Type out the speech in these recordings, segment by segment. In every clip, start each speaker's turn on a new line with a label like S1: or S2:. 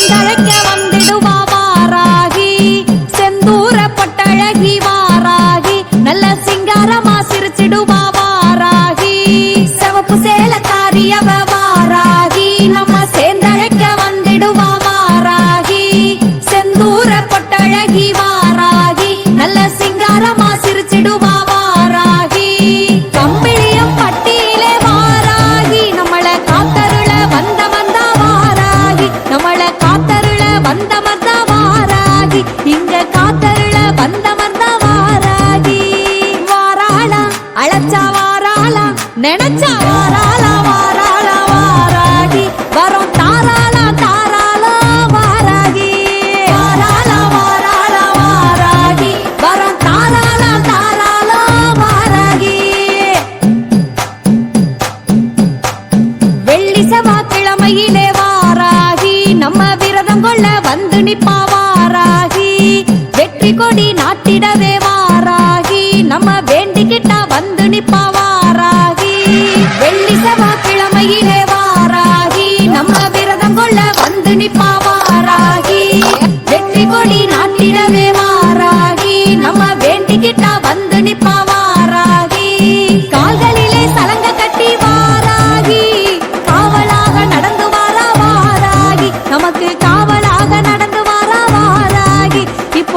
S1: நம்ம வந்திடுவா வாராகி செந்தூர பட்டழகி வாராகி நல்ல சிங்காரமா காத்தருள வாராகி இங்க காத்தருள வந்த வாராகி வாராளா அழைச்சா வாராளா நினைச்சா வாராளா வாராளா வாராகி. வரும் தாராளா தாராளா வாராகி. வாராளா வாராளா வாராகி. வரும் தாராளா தாராளா வாராகி. வெள்ளி செவ்வாய்க்கிழமையிலே வாராகி நம்ம விரத கொள்ள வந்து நிப்பாவாராகி வெற்றி கொடி நாட்டிடவே வாராகி நம்ம வேண்டிக்கிட்டா வந்து நிப்பாவாராகி. வெள்ளி செவ்வாய்க்கிழமையிலே வாராகி நம்ம விரதம் கொள்ள வந்து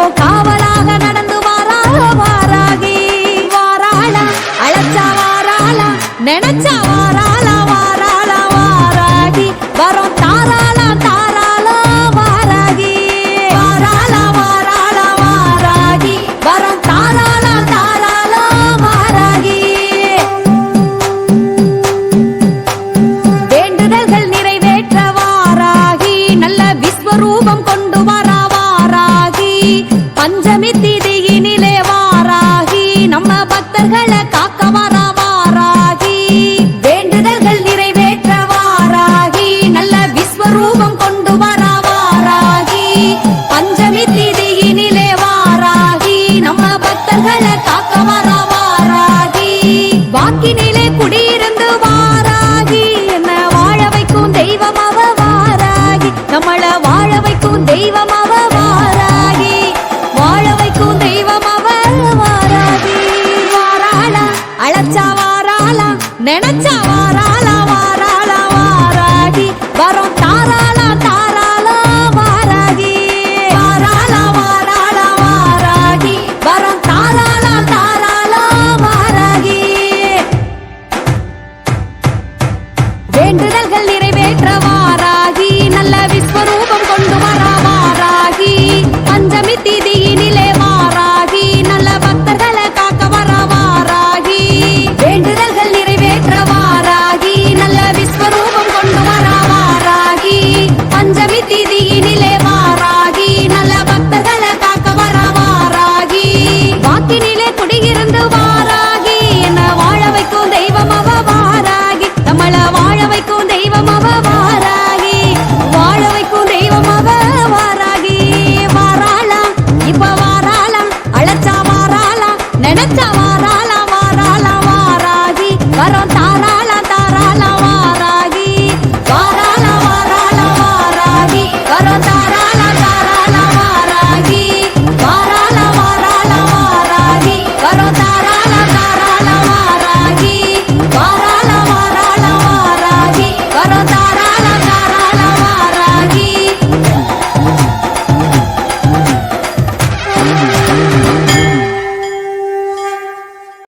S1: இப்போ காவலாக நடந்து வாரா வாராகி. வாராளா அழைச்சா வாராளா நினைச்சா வாராளா வாராளா வாராகி. வரும் தாராளா தாராளா வாராகி. வாராளா வாராளா வாராகி. வரும் தாராளா தாராளா வாராகி. வேண்டுதல்கள் நிறைவேற்ற வாராகி. நல்ல விஸ்வரூபம் பஞ்சமி திதியினிலே வாராகி நம்ம பக்தர்களை காக்க வர வாராகி. வேண்டுதல்கள் நிறைவேற்ற வாராகி நல்ல விஸ்வரூபம் கொண்டு வர வாராகி. பஞ்சமி திதியினிலே வாராகி நம்ம பக்தர்களை காக்க வரா நினைச்சா